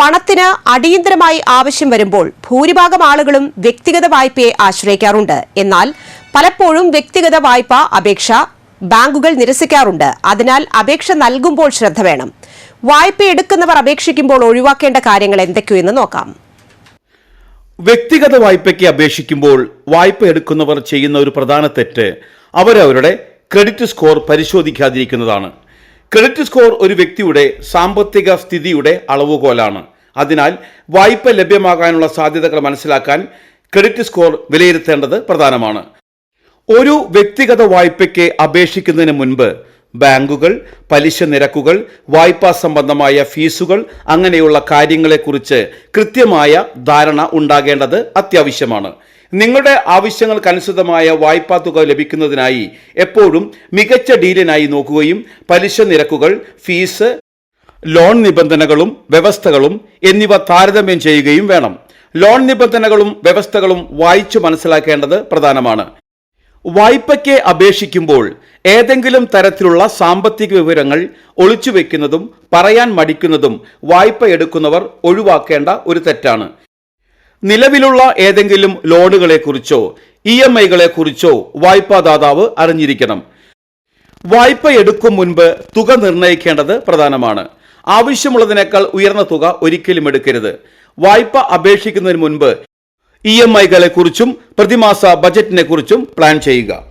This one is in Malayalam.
പണത്തിന് അടിയന്തരമായി ആവശ്യം വരുമ്പോൾ ഭൂരിഭാഗം ആളുകളും വ്യക്തിഗത വായ്പയെ ആശ്രയിക്കാറുണ്ട്. എന്നാൽ പലപ്പോഴും വ്യക്തിഗത വായ്പ അപേക്ഷ ബാങ്കുകൾ നിരസിക്കാറുണ്ട്. അതിനാൽ അപേക്ഷ നൽകുമ്പോൾ ശ്രദ്ധ വേണം. വായ്പ എടുക്കുന്നവർ അപേക്ഷിക്കുമ്പോൾ ഒഴിവാക്കേണ്ട കാര്യങ്ങൾ എന്തൊക്കെയെന്ന് നോക്കാം. വ്യക്തിഗത വായ്പയ്ക്ക് അപേക്ഷിക്കുമ്പോൾ വായ്പ എടുക്കുന്നവർ ചെയ്യുന്ന ഒരു പ്രധാന തെറ്റ് അവരവരുടെ ക്രെഡിറ്റ് സ്കോർ പരിശോധിക്കാതിരിക്കുന്നതാണ്. ക്രെഡിറ്റ് സ്കോർ ഒരു വ്യക്തിയുടെ സാമ്പത്തിക സ്ഥിതിയുടെ അളവുകോലാണ്. അതിനാൽ വായ്പ ലഭ്യമാകാനുള്ള സാധ്യതകൾ മനസ്സിലാക്കാൻ ക്രെഡിറ്റ് സ്കോർ വിലയിരുത്തേണ്ടത് പ്രധാനമാണ്. ഒരു വ്യക്തിഗത വായ്പയ്ക്ക് അപേക്ഷിക്കുന്നതിന് മുൻപ് ബാങ്കുകൾ പലിശ നിരക്കുകൾ വായ്പാ സംബന്ധമായ ഫീസുകൾ അങ്ങനെയുള്ള കാര്യങ്ങളെക്കുറിച്ച് കൃത്യമായ ധാരണ ഉണ്ടാകേണ്ടത് അത്യാവശ്യമാണ്. നിങ്ങളുടെ ആവശ്യങ്ങൾക്കനുസൃതമായ വായ്പാ തുക ലഭിക്കുന്നതിനായി എപ്പോഴും മികച്ച ഡീലിനായി നോക്കുകയും പലിശ നിരക്കുകൾ ഫീസ് ലോൺ നിബന്ധനകളും വ്യവസ്ഥകളും എന്നിവ താരതമ്യം ചെയ്യുകയും വേണം. ലോൺ നിബന്ധനകളും വ്യവസ്ഥകളും വായിച്ചു മനസ്സിലാക്കേണ്ടത് പ്രധാനമാണ്. വായ്പയ്ക്ക് അപേക്ഷിക്കുമ്പോൾ ഏതെങ്കിലും തരത്തിലുള്ള സാമ്പത്തിക വിവരങ്ങൾ ഒളിച്ചുവെക്കുന്നതും പറയാൻ മടിക്കുന്നതും വായ്പ എടുക്കുന്നവർ ഒഴിവാക്കേണ്ട ഒരു തെറ്റാണ്. നിലവിലുള്ള ഏതെങ്കിലും ലോണുകളെക്കുറിച്ചോ ഇ എം ഐകളെക്കുറിച്ചോ വായ്പാദാതാവ് അറിഞ്ഞിരിക്കണം. വായ്പ എടുക്കും മുൻപ് തുക നിർണയിക്കേണ്ടത് പ്രധാനമാണ്. ആവശ്യമുള്ളതിനേക്കാൾ ഉയർന്ന തുക ഒരിക്കലും എടുക്കരുത്. വായ്പ അപേക്ഷിക്കുന്നതിന് മുൻപ് ഇ എം ഐകളെ കുറിച്ചും പ്രതിമാസ ബജറ്റിനെ കുറിച്ചും പ്ലാൻ ചെയ്യുക.